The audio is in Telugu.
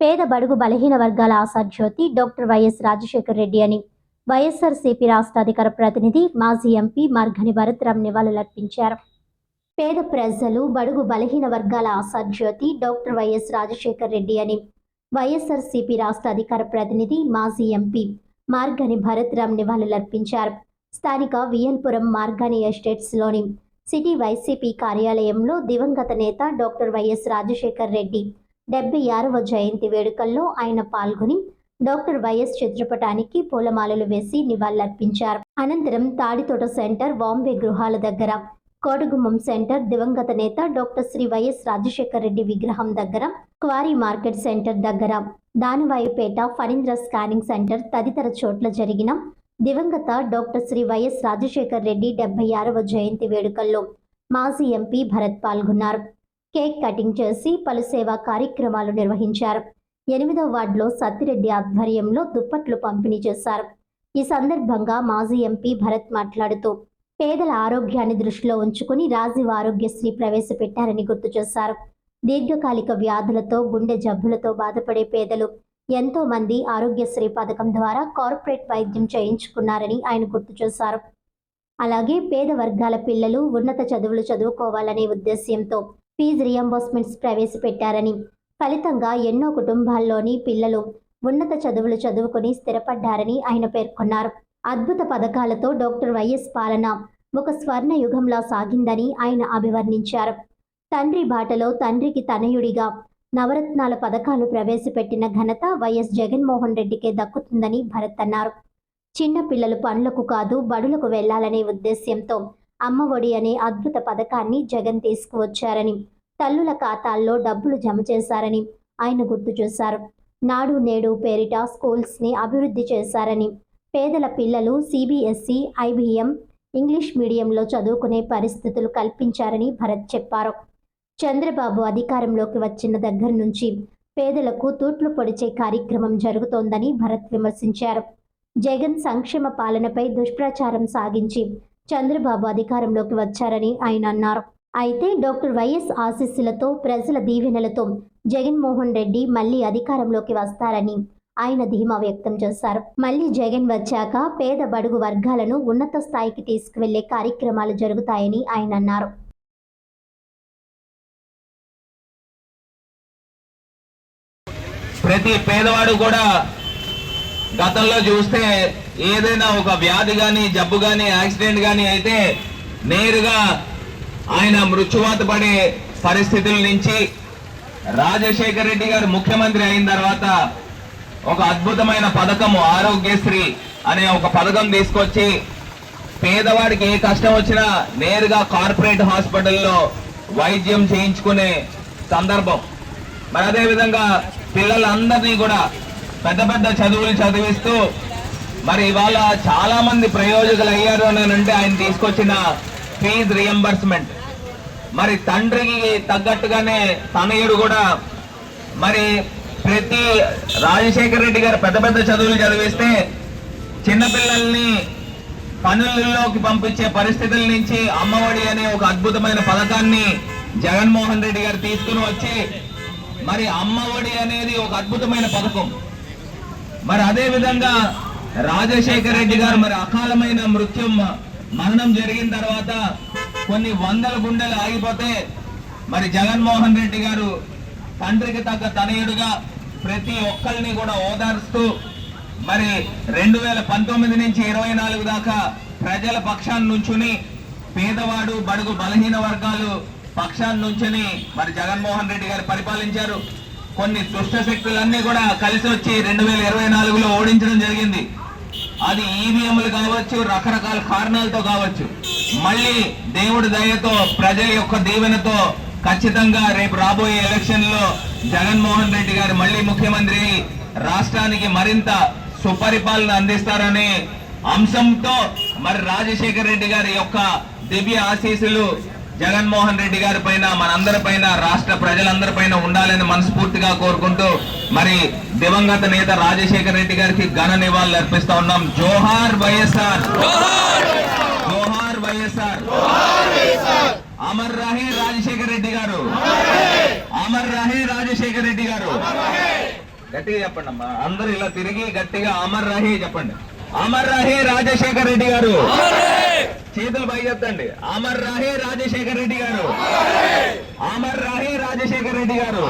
పేద బడుగు బలహీన వర్గాల ఆశాజ్యోతి డాక్టర్ వైఎస్ రాజశేఖర్ రెడ్డి అని వైఎస్ఆర్సీపీ రాష్ట్ర అధికార ప్రతినిధి మాజీ ఎంపీ మార్గని భరత్రామ్ నివాళులర్పించారు పేద ప్రజలు బడుగు బలహీన వర్గాల ఆశాజ్యోతి డాక్టర్ వైఎస్ రాజశేఖర్ రెడ్డి అని వైఎస్ఆర్సీపీ రాష్ట్ర అధికార ప్రతినిధి మాజీ ఎంపీ మార్గని భరత్రామ్ నివాళులర్పించారు స్థానిక వియల్పురం మార్గని ఎస్టేట్స్లోని సిటీ వైసీపీ కార్యాలయంలో దివంగత నేత డాక్టర్ వైఎస్ రాజశేఖర్ రెడ్డి డెబ్బై ఆరవ జయంతి వేడుకల్లో ఆయన పాల్గొని డాక్టర్ వైఎస్ చిత్రపటానికి పూలమాలలు వేసి నివాళులర్పించారు. అనంతరం తాడితోట సెంటర్ బాంబే గృహాల దగ్గర కోటగుమ్మం సెంటర్ దివంగత నేత డాక్టర్ శ్రీ వైఎస్ రాజశేఖర్ రెడ్డి విగ్రహం దగ్గర క్వారీ మార్కెట్ సెంటర్ దగ్గర దానవాయుపేట ఫణీంద్ర స్కానింగ్ సెంటర్ తదితర చోట్ల జరిగిన దివంగత డాక్టర్ శ్రీ వైఎస్ రాజశేఖర్ రెడ్డి డెబ్బై ఆరవ జయంతి వేడుకల్లో మాజీ ఎంపీ భరత్ పాల్గొన్నారు. కేక్ కటింగ్ చేసి పలు సేవా కార్యక్రమాలు నిర్వహించారు. ఎనిమిదవ వార్డులో సత్తిరెడ్డి ఆధ్వర్యంలో దుప్పట్లు పంపిణీ చేశారు. ఈ సందర్భంగా మాజీ ఎంపీ భరత్ మాట్లాడుతూ పేదల ఆరోగ్యాన్ని దృష్టిలో ఉంచుకుని రాజీవ్ ఆరోగ్యశ్రీ ప్రవేశపెట్టారని గుర్తు చేశారు. దీర్ఘకాలిక వ్యాధులతో గుండె జబ్బులతో బాధపడే పేదలు ఎంతో మంది ఆరోగ్యశ్రీ పథకం ద్వారా కార్పొరేట్ వైద్యం చేయించుకున్నారని ఆయన గుర్తు చేశారు. అలాగే పేద వర్గాల పిల్లలు ఉన్నత చదువులు చదువుకోవాలనే ఉద్దేశ్యంతో ఫీజు రియంబర్స్మెంట్స్ ప్రవేశపెట్టారని. ఫలితంగా ఎన్నో కుటుంబాల్లోని పిల్లలు ఉన్నత చదువులు చదువుకుని స్థిరపడ్డారని ఆయన పేర్కొన్నారు. అద్భుత పథకాలతో డాక్టర్ వైఎస్ పాలన ఒక స్వర్ణ యుగంలా సాగిందని ఆయన అభివర్ణించారు. తండ్రి బాటలో తండ్రికి తనయుడిగా నవరత్నాల పథకాలు ప్రవేశపెట్టిన ఘనత వైఎస్ జగన్మోహన్ రెడ్డికే దక్కుతుందని భరత్ అన్నారు. చిన్న పిల్లలు పనులకు కాదు బడులకు వెళ్ళాలనే ఉద్దేశ్యంతో అమ్మఒడి అనే అద్భుత పథకాన్ని జగన్ తీసుకువచ్చారని తల్లుల ఖాతాల్లో డబ్బులు జమ చేశారని ఆయన గుర్తు చేశారు. నాడు నేడు పేరిట స్కూల్స్ని అభివృద్ధి చేశారని పేదల పిల్లలు సిబిఎస్ఈ ఐబిఎం ఇంగ్లీష్ మీడియంలో చదువుకునే పరిస్థితులు కల్పించారని భరత్ చెప్పారు. చంద్రబాబు అధికారంలోకి వచ్చిన దగ్గర నుంచి పేదలకు తూట్లు పొడిచే కార్యక్రమం జరుగుతోందని భరత్ విమర్శించారు. జగన్ సంక్షేమ పాలనపై దుష్ప్రచారం సాగించి చంద్రబాబు అధికారంలోకి వచ్చారని ఆయన అన్నారు. అయితే డాక్టర్ వైఎస్ ఆశీస్సులతో ప్రజల దీవెనలతో జగన్మోహన్ రెడ్డి మళ్ళీ అధికారంలోకి వస్తారని ఆయన ధీమా వ్యక్తం చేశారు. మళ్ళీ జగన్ వచ్చాక పేద బడుగు వర్గాలను ఉన్నత స్థాయికి తీసుకువెళ్ళే కార్యక్రమాలు జరుగుతాయని ఆయన అన్నారు. ప్రతి పేదవాడు కూడా గతంలో చూస్తే ఏదైనా ఒక వ్యాధి కానీ జబ్బు కానీ యాక్సిడెంట్ కానీ అయితే నేరుగా ఆయన మృత్యువాత పడే పరిస్థితుల నుంచి రాజశేఖర రెడ్డి గారు ముఖ్యమంత్రి అయిన తర్వాత ఒక అద్భుతమైన పథకము ఆరోగ్యశ్రీ అనే ఒక పథకం తీసుకొచ్చి పేదవాడికి ఏ కష్టం వచ్చినా నేరుగా కార్పొరేట్ హాస్పిటల్లో వైద్యం చేయించుకునే సందర్భం. మరి అదే విధంగా పిల్లలందరినీ కూడా పెద్ద పెద్ద చదువులు చదివిస్తూ మరి ఇవాళ చాలా మంది ప్రయోజకులు అయ్యారు అని అంటే ఆయన తీసుకొచ్చిన ఫీజు రియంబర్స్మెంట్. మరి తండ్రికి తగ్గట్టుగానే తనయుడు కూడా మరి ప్రతి రాజశేఖర రెడ్డి గారు పెద్ద పెద్ద చదువులు చదివిస్తే చిన్నపిల్లల్ని పనులలోకి పంపించే పరిస్థితుల నుంచి అమ్మఒడి అనే ఒక అద్భుతమైన పథకాన్ని జగన్మోహన్ రెడ్డి గారు తీసుకుని వచ్చి మరి అమ్మఒడి అనేది ఒక అద్భుతమైన పథకం. మరి అదే విధంగా రాజశేఖర రెడ్డి గారు మరి అకాలమైన మృత్యుం మరణం జరిగిన తర్వాత కొన్ని వందల గుండెలు ఆగిపోతే మరి జగన్మోహన్ రెడ్డి గారు తండ్రికి తగ్గ తనయుడుగా ప్రతి ఒక్కరిని కూడా ఓదార్స్తూ మరి రెండు వేల పంతొమ్మిది నుంచి ఇరవై నాలుగు దాకా ప్రజల పక్షాన్ని నుంచుని పేదవాడు బడుగు బలహీన వర్గాలు పక్షాన్ని నుంచుని మరి జగన్మోహన్ రెడ్డి గారు పరిపాలించారు. కొన్ని దుష్ట శక్తులన్నీ కూడా కలిసి వచ్చి రెండు వేల ఇరవై నాలుగులో ఓడించడం జరిగింది. అది ఈవీఎంలు కావచ్చు రకరకాల కారణాలతో కావచ్చు. మళ్ళీ దేవుడి దయతో ప్రజల యొక్క దీవెనతో ఖచ్చితంగా రేపు రాబోయే ఎలక్షన్లో జగన్మోహన్ రెడ్డి గారు మళ్ళీ ముఖ్యమంత్రి రాష్ట్రానికి మరింత సుపరిపాలన అందిస్తారనే అంశంతో మరి రాజశేఖర్ రెడ్డి గారి యొక్క దివ్య ఆశీస్సులు జగన్మోహన్ రెడ్డి గారి పైన మనందరి పైన రాష్ట్ర ప్రజలందరి పైన ఉండాలని మనస్ఫూర్తిగా కోరుకుంటూ మరి దివంగత నేత రాజశేఖర రెడ్డి గారికి ఘన నివాళులు అర్పిస్తా ఉన్నాం. జోహార్ వైఎస్ఆర్. జోహార్ వైఎస్ఆర్. అమర్ రాహి రాజశేఖర రెడ్డి గారు. అమర్ రాహి రాజశేఖర రెడ్డి గారు. గట్టిగా చెప్పండి అమ్మా. అందరూ ఇలా తిరిగి గట్టిగా అమర్ రాహే చెప్పండి. అమర్ రాహే రాజశేఖర్ రెడ్డి గారు. చేతులు పై చెప్తండి. అమర్ రాహే రాజశేఖర్ రెడ్డి గారు. అమర్ రాహే. రాజశేఖర్ రెడ్డి గారు.